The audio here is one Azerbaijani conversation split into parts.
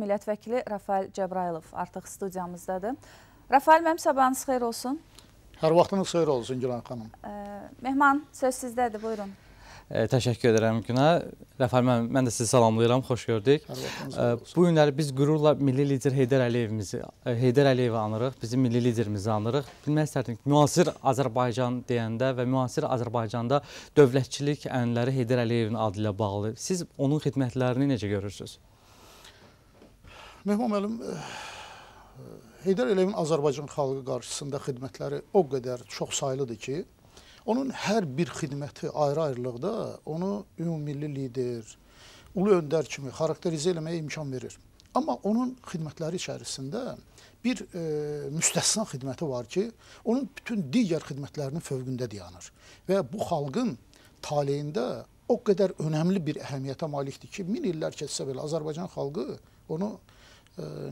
millət vəkili Rafael Cəbrayılov artıq studiyamızdadır. Rafael, mənim sabahınız xeyir olsun. Hər vaxtınız xeyir olsun Gülan xanım. Mehman, söz sizdədir, buyurun. E, təşəkkür edirəm Günə. Rəfəl mən, mən də sizi salamlayıram. Xoş gördük. E, bu günləri biz qürurla milli lider Heydər Əliyevimizi Heydər Əliyevi anırıq. Bizim milli liderimizi anırıq. Bilmək istərdim ki, müasir Azərbaycan deyəndə və müasir Azərbaycanda dövlətçilik ənənələri Heydər Əliyevin adı ilə bağlı. Siz onun xidmətlərini necə görürsüz? Mehman müəllim Heydər Əliyevin Azərbaycan xalqı qarşısında xidmətləri o qədər çox saylıdır ki, Onun hər bir xidməti ayrı-ayrılıqda onu ümummilli lider, ulu öndər kimi xarakterizə eləməyə imkan verir. Amma onun xidmətləri içərisində bir e, müstəsna xidməti var ki, onun bütün digər xidmətlərinin fövqündə dayanır və bu xalqın taleyində o qədər önəmli bir əhəmiyyətə malikdir ki, min illər keçsə belə Azərbaycan xalqı onu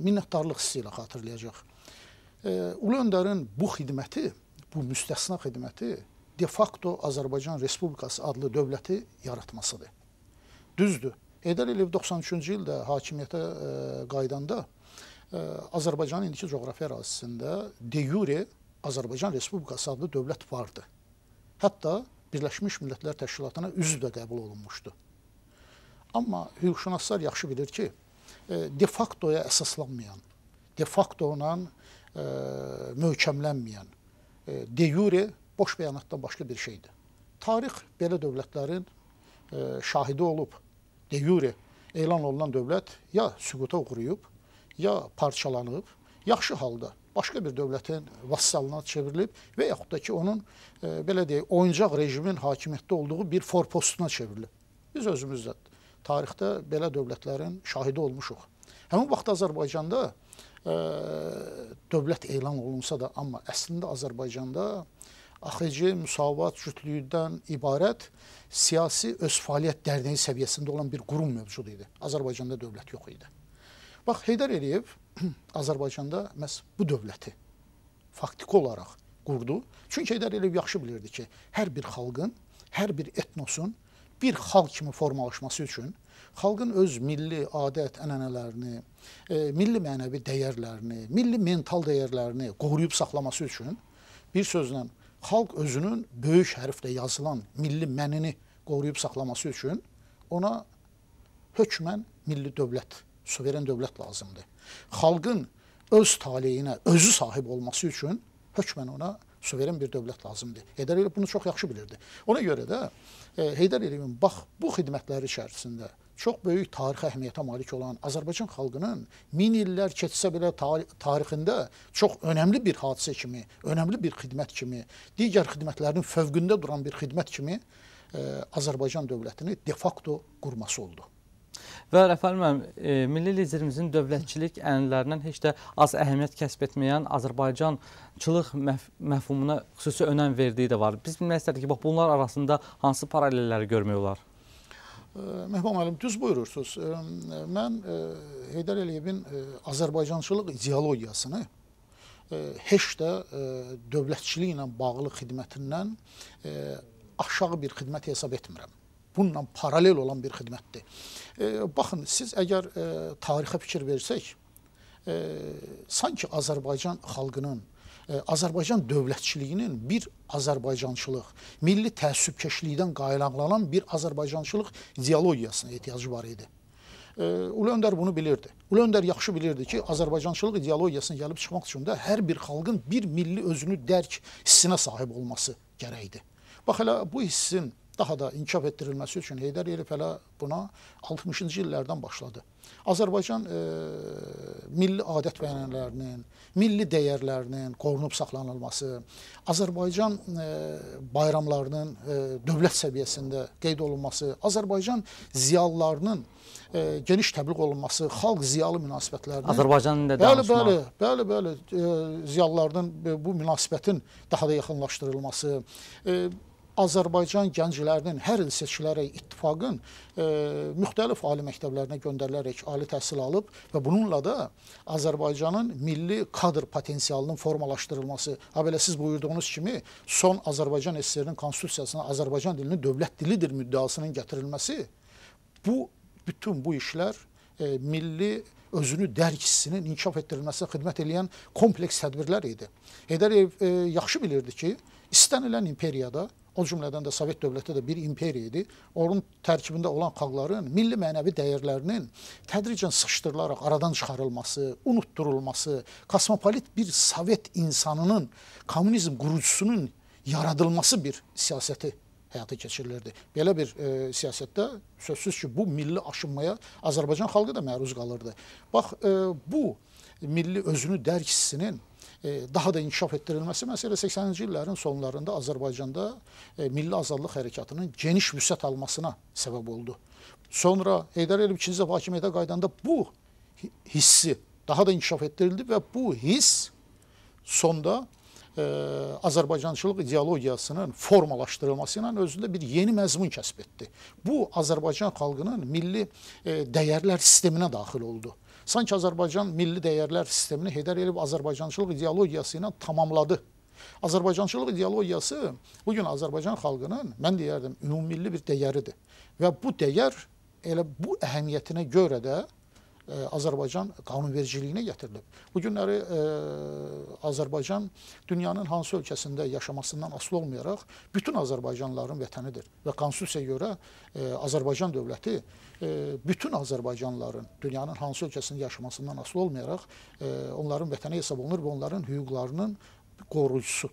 minnətdarlıq hissi ilə xatırlayacaq. E, Ulu Öndərin bu xidməti, bu müstəsna xidməti de facto Azərbaycan Respublikası adlı dövləti yaratmasıdır. Düzdür. Heydər Əliyev 93-cü ildə hakimiyyətə e, qaydanda e, Azərbaycanın indiki coğrafi ərazisində de jure Azərbaycan Respublikası adlı dövlət vardı. Hətta Birləşmiş Millətlər Təşkilatına üzv də qəbul olunmuşdu. Amma hüquqşünaslar yaxşı bilir ki, e, de factoya əsaslanmayan, de facto ilə möhkəmlənməyən, de jure boş bəyanatdan başqa bir şeydir. Tarix belə dövlətlərin e, şahidi olub, de jure elan olunan dövlət ya süquta uğrayıb, ya parçalanıb, yaxşı halda başqa bir dövlətin vassalına çevrilib və yaxud da ki, onun e, belə deyək, oyuncaq rejimin hakimiyyətdə olduğu bir forpostuna çevrilib. Biz özümüz də tarixdə belə dövlətlərin şahidi olmuşuq. Həmin vaxt Azərbaycanda e, dövlət elan olunsa da, amma əslində Azərbaycanda AXC Müsavat Cütlüyündən ibarət siyasi öz fəaliyyət dərnəyi səviyyəsində olan bir qurum mövcud idi. Azərbaycanda dövlət yox idi. Bax, Heydər Əliyev Azərbaycanda məhz bu dövləti faktiki olaraq qurdu. Çünki Heydər Əliyev yaxşı bilirdi ki, hər bir xalqın, hər bir etnosun bir xalq kimi formalaşması üçün xalqın öz milli adət, ənənələrini, e, milli mənəvi dəyərlərini, milli mental dəyərlərini qoruyub saxlaması üçün bir sözlə xalq özünün böyük hərflə yazılan milli mənini qoruyub saxlaması üçün ona hökmən milli dövlət, suveren dövlət lazımdır. Xalqın öz taleyinə özü sahib olması üçün hökmən ona suveren bir dövlət lazımdır. Heydər Əliyev bunu çox yaxşı bilirdi. Ona görə də e, Heydər Əliyevin bax bu xidmətləri içərisində çox böyük tarixi əhəmiyyətə malik olan Azərbaycan xalqının min illər keçsə belə tarixində çox önəmli bir hadisə kimi, önəmli bir xidmət kimi, digər xidmətlərin fövqündə duran bir xidmət kimi e, Azərbaycan dövlətini de facto qurması oldu. Və Rəfəl müəllim, e, milli liderimizin dövlətçilik ənənələrindən heç də az əhəmiyyət kəsb etməyən Azərbaycançılıq məf məfhumuna xüsusi önəm verdiyi də var. Biz bilmək istədik ki, bax bunlar arasında hansı paralelləri görmək olar? Mehman müəllim, düz buyurursunuz. Mən Heydər Əliyevin Azərbaycançılıq ideologiyasını heç də dövlətçiliklə bağlı xidmətindən aşağı bir xidmət hesab etmirəm. Bununla paralel olan bir xidmətdir. Baxın, siz əgər tarixə fikir versək, sanki Azərbaycan xalqının Azərbaycan dövlətçiliyinin bir Azərbaycançılıq, milli təəssübkeşlikdən qaynaqlanan bir Azərbaycançılıq ideologiyasına ehtiyacı var idi. Ulu Öndər bunu bilirdi. Ulu Öndər yaxşı bilirdi ki, Azərbaycançılıq ideologiyasına gəlib çıxmaq üçün də hər bir xalqın bir milli özünü dərk hissinə sahib olması gərəkdir. Bax elə bu hissin daha da inkişaf etdirilməsi üçün Heydər Əliyev hələ buna 60-cı illərdən başladı. Azərbaycan e, milli adət və ənənələrinin, milli dəyərlərinin qorunub saxlanılması, Azərbaycan e, bayramlarının e, dövlət səviyyəsində qeyd olunması, Azərbaycan ziyalılarının e, geniş təbliğ olunması, xalq ziyalı münasibətlərinin Azərbaycanın da bəli, bəli, bəli, bəli, e, ziyalılarının bu münasibətin daha da yaxınlaşdırılması, e, Azərbaycan gənclərinin hər il seçilərək ittifaqın e, müxtəlif ali məktəblərinə göndərilərək ali təhsil alıb və bununla da Azərbaycanın milli kadr potensialının formalaşdırılması, ha belə siz buyurduğunuz kimi son Azərbaycan SSR-nin konstitusiyasına Azərbaycan dilinin dövlət dilidir müddəasının gətirilməsi bu bütün bu işlər e, milli özünü dərk hissinin inkişaf etdirilməsinə xidmət edən kompleks tədbirlər idi. Heydər Əliyev e, yaxşı bilirdi ki, istənilən imperiyada o cümlədən də Sovet dövləti də bir imperiya idi. Onun tərkibində olan xalqların milli mənəvi dəyərlərinin tədricən sıxışdırılaraq aradan çıxarılması, unutdurulması, kosmopolit bir Sovet insanının kommunizm qurucusunun yaradılması bir siyasəti həyata keçirilirdi. Belə bir e, siyasətdə sözsüz ki, bu milli aşınmaya Azərbaycan xalqı da məruz qalırdı. Bax, e, bu milli özünü dərk hissinin daha da inkişaf etdirilməsi məsələ 80-ci illərin sonlarında Azərbaycanda e, milli azadlıq hərəkatının geniş vüsət almasına səbəb oldu. Sonra Heydər Əliyev ikinci dəfə hakimiyyətə qaydanda bu hissi daha da inkişaf etdirildi və bu hiss sonda ə, Azərbaycançılıq ideologiyasının formalaşdırılması ilə özündə bir yeni məzmun kəsb etdi. Bu Azərbaycan xalqının milli ə, dəyərlər sisteminə daxil oldu. Sanki Azərbaycan milli dəyərlər sistemini Heydər Əliyev Azərbaycançılıq ideologiyası ilə tamamladı. Azərbaycançılıq ideologiyası bu gün Azərbaycan xalqının mən deyərdim ümummilli bir dəyəridir və bu dəyər elə bu əhəmiyyətinə görə də Azərbaycan qanunvericiliyinə gətirilib. Bu günləri ə, Azərbaycan dünyanın hansı ölkəsində yaşamasından asılı olmayaraq bütün Azərbaycanlıların vətənidir və konstitusiyaya görə ə, Azərbaycan dövləti bütün Azərbaycanlıların dünyanın hansı ölkəsində yaşamasından asılı olmayaraq onların vətəni hesab olunur və onların hüquqlarının qoruyucusu,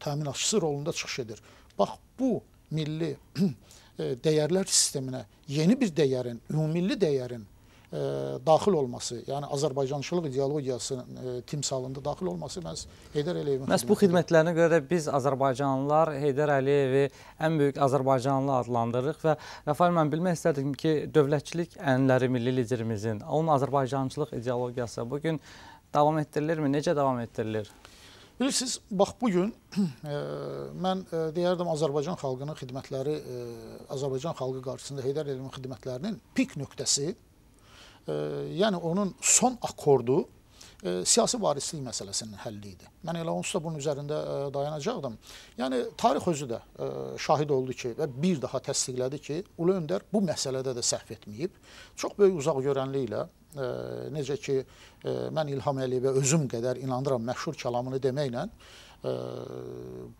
təminatçısı rolunda çıxış edir. Bax bu milli dəyərlər sisteminə yeni bir dəyərin, ümummilli dəyərin daxil olması, yəni Azərbaycançılıq ideologiyasının ə, timsalında daxil olması məhz Heydər Əliyevin Məhz bu xidmətlərinə görə də biz Azərbaycanlılar Heydər Əliyevi ən böyük Azərbaycanlı adlandırırıq və Rəfail mən bilmək istərdim ki, dövlətçilik ənləri milli liderimizin, onun Azərbaycançılıq ideologiyası bu gün davam etdirilirmi? Necə davam etdirilir? Bilirsiniz, bax bu gün e, mən e, deyərdim Azərbaycan xalqının xidmətləri, e, Azərbaycan xalqı qarşısında Heydər Əliyevin xidmətlərinin pik nöqtəsi yəni onun son akkordu e, siyasi varislik məsələsinin həlli idi. Mən elə onsuz da bunun üzərində e, dayanacaqdım. Yəni tarix özü də e, şahid oldu ki və bir daha təsdiqlədi ki, Ulu Öndər bu məsələdə də səhv etməyib. Çox böyük uzaq görənliklə e, necə ki e, mən İlham Əliyevə özüm qədər inanıram məşhur kəlamını deməklə e,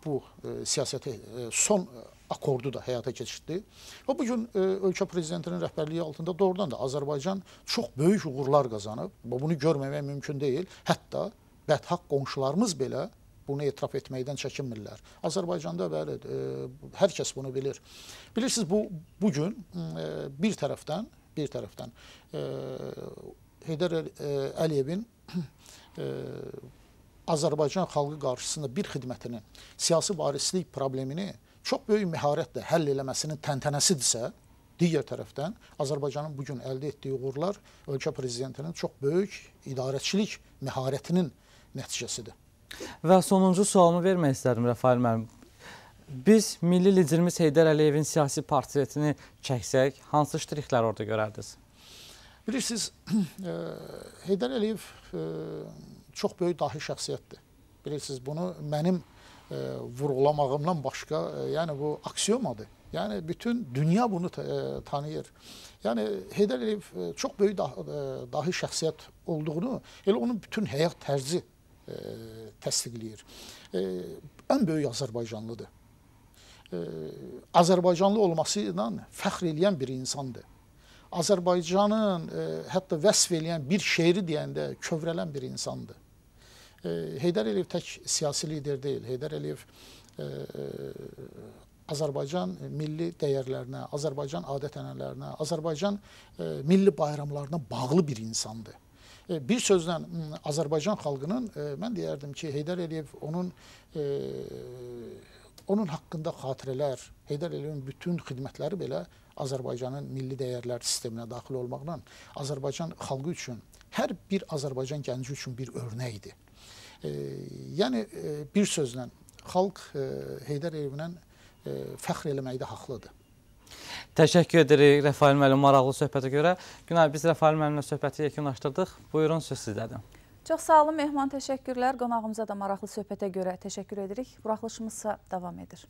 bu e, siyasəti e, son akordu da həyata keçirdi. Və bu gün e, ölkə prezidentinin rəhbərliyi altında doğrudan da Azərbaycan çox böyük uğurlar qazanıb. Bunu görməmək mümkün deyil. Hətta bədhaq qonşularımız belə bunu etiraf etməkdən çəkinmirlər. Azərbaycanda bəli, e, hər kəs bunu bilir. Bilirsiniz bu bu gün e, bir tərəfdən, bir tərəfdən e, Heydər e, Əliyevin e, Azərbaycan xalqı qarşısında bir xidmətinin siyasi varislik problemini çox böyük məharətlə həll eləməsinin təntənəsidirsə, digər tərəfdən Azərbaycanın bu gün əldə etdiyi uğurlar ölkə prezidentinin çox böyük idarəçilik məharətinin nəticəsidir. Və sonuncu sualımı vermək istərdim Rəfail müəllim. Biz milli liderimiz Heydər Əliyevin siyasi portretini çəksək, hansı ştrixlər orada görərdiniz? Bilirsiniz, e, Heydər Əliyev e, çox böyük dahi şəxsiyyətdir. Bilirsiniz, bunu mənim e, vurğulamağımdan başqa, e, yəni bu aksiomadır. Yəni bütün dünya bunu e, tanıyır. Yəni Heydər Əliyev çox böyük dah e, dahi şəxsiyyət olduğunu elə onun bütün həyat tərzi e, təsdiqləyir. E, ən böyük Azərbaycanlıdır. E, Azərbaycanlı olması ilə fəxr edən bir insandır. Azərbaycanın e, hətta vəsf edən bir şeiri deyəndə kövrələn bir insandır. Heydər Əliyev tək siyasi lider deyil. Heydər Əliyev e, Azərbaycan milli dəyərlərinə, Azərbaycan adət-ənənələrinə, Azərbaycan e, milli bayramlarına bağlı bir insandır. E, bir sözlə Azərbaycan xalqının mən deyərdim ki, Heydər Əliyev onun onun haqqında xatirələr, Heydər Əliyevin bütün xidmətləri belə Azərbaycanın milli dəyərlər sisteminə daxil olmaqla Azərbaycan xalqı üçün hər bir Azərbaycan gənci üçün bir örnəkdir. Yəni bir sözlə xalq e, Heydər Əliyevinə e, fəxr eləməkdə haqlıdır. Təşəkkür edirik Rəfail müəllim maraqlı söhbətə görə. Günay biz Rəfail müəllimlə söhbəti yekunlaşdırdıq. Buyurun söz sizdədir. Çox sağ olun Mehman, təşəkkürlər. Qonağımıza da maraqlı söhbətə görə təşəkkür edirik. Buraxılışımızsa davam edir.